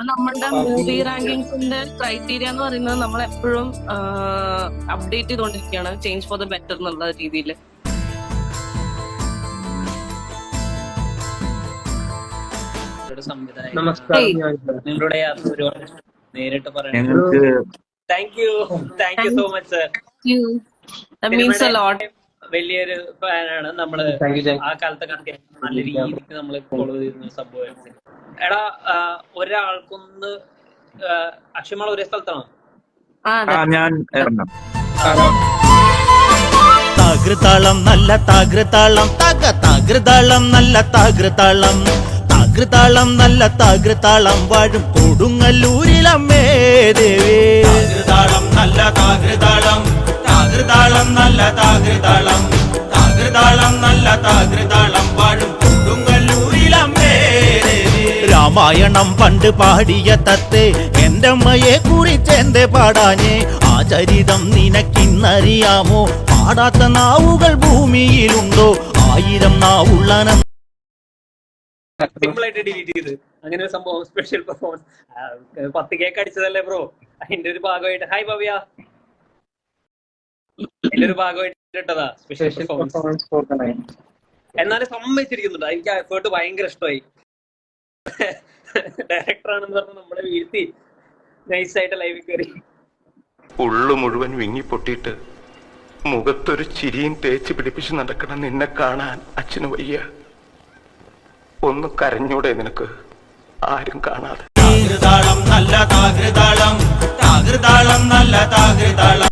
നമ്മളുടെ movie റാങ്കിങ്സിന്റെ criteria എന്ന് പറയുന്നത് നമ്മൾ എപ്പോഴും അപ്ഡേറ്റ് ചെയ്തുകൊണ്ടിരിക്കുകയാണ് ചേഞ്ച് ഫോർ ദ ബെറ്റർ എന്നുള്ള രീതിയിൽ നിങ്ങളുടെ നേരിട്ട് പറയാം thank you thank you so much sir means a lot വലിയൊരു ഫാനാണ് നമ്മൾ ആ കാലത്തെ കണക്ക് നല്ല രീതിക്ക് നമ്മൾ ഫോളോ ചെയ്യുന്ന സംഭവം എടാ ഒരാൾക്കൊന്ന് അക്ഷമ ഒരേ സ്ഥലത്താണോ? ഞാൻ താകൃതാളം നല്ല താകൃതാളം. തക താകൃതാളം നല്ല താകൃതാളം. താകൃതാളം നല്ല താകൃതാളം. വാഴും കൊടുങ്ങല്ലൂരിലമ്മേ ദേവേ. നല്ല താകൃതാളം. താകൃതാളം നല്ല താകൃതാളം പാടും രാമായണം പണ്ട് പാടിയ തത്തെ എന്റെ അമ്മയെ കുറിച്ച് എന്റെ പാടാഞ്ഞേ ആ ചരിതം നിനക്കിന്നറിയാമോ? പാടാത്ത നാവുകൾ ഭൂമിയിലുണ്ടോ? ആയിരം നാവുള്ളനം സിമ്പിളായിട്ട് ഡിലീറ്റ് ചെയ്ത്. അങ്ങനെ ഒരു സംഭവം സ്പെഷ്യൽ പെർഫോമൻസ് പത്ത് കേക്ക് അടിച്ചതല്ലേ ബ്രോ അതിന്റെ ഒരു ഭാഗമായിട്ട്. ഹായ് ഭവ്യ. അതിന്റെ ഒരു ഭാഗമായിട്ട് ഇട്ടതാ special performance performance for the night എന്നാലും സമ്മതിച്ചിരിക്കുന്നുണ്ട്. എനിക്ക് ആ എഫേർട്ട് ഭയങ്കര ഇഷ്ടമായി. ഡയറക്ടർ ആണെന്ന് പറഞ്ഞ് നമ്മളെ വീഴ്ത്തി നൈസായിട്ട് ലൈവിൽ കയറി ഉള്ളു മുഴുവൻ വിങ്ങി പൊട്ടിയിട്ട് മുഖത്തൊരു ചിരിയും തേച്ച് പിടിപ്പിച്ച് നടക്കണം നിന്നെ കാണാൻ അച്ഛന് വയ്യ. ഒന്ന് കരഞ്ഞൂടെ നിനക്ക്. ആരും കാണാതെ. താകൃതാളം നല്ല താകൃതാളം. താകൃതാളം നല്ല താകൃതാളം.